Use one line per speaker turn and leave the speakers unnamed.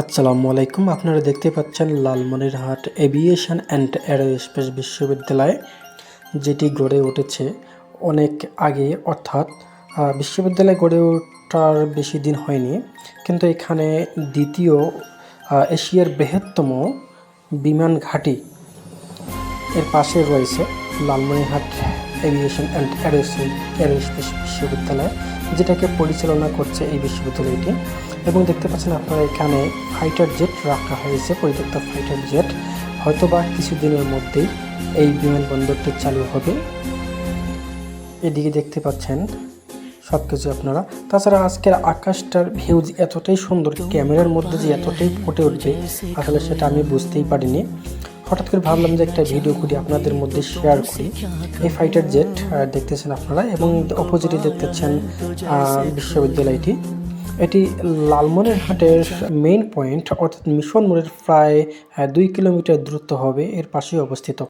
আসসালামু আলাইকুম, আপনারা দেখতে পাচ্ছেন লালমনিরহাট এভিয়েশন অ্যান্ড অ্যারোস্পেস বিশ্ববিদ্যালয়, যেটি গড়ে উঠেছে অনেক আগে, অর্থাৎ বিশ্ববিদ্যালয় গড়ে ওঠার বেশি দিন হয়নি, কিন্তু এখানে দ্বিতীয় এশিয়ার বৃহত্তম বিমান ঘাঁটি এর পাশে রয়েছে লালমনিরহাট এভিয়েশন অ্যান্ড অ্যারোস্পেস বিশ্ববিদ্যালয়। যেটাকে পরিচালনা করছে এই বিশ্ববিদ্যালয়টি। এবং দেখতে পাচ্ছেন আপনারা এখানে ফাইটার জেট রাখা হয়েছে, পরিত্যক্ত ফাইটার জেট হয়তোবা কিছুদিনের মধ্যেই এই বিমানবন্দরটি চালু হবে। এদিকে দেখতে পাচ্ছেন সব কিছু আপনারা। তাছাড়া আজকের আকাশটার ভিউজ এতটাই সুন্দর ক্যামেরার মধ্যে যে এতটাই ফুটে উঠবে আসলে সেটা আমি বুঝতেই পারিনি। হঠাৎ করে ভাবলাম যে একটা ভিডিও করি আপনাদের মধ্যে শেয়ার করি। এই ফাইটার জেট দেখতেছেন আপনারা এবং অপোজিটে দেখতেছেন বিশ্ববিদ্যালয়টি। এটি লালমনিরহাটের মেইন পয়েন্ট অর্থাৎ মিশন মোড়ের প্রায় দুই কিলোমিটার দূরত্ব হবে, এর পাশেই অবস্থিত।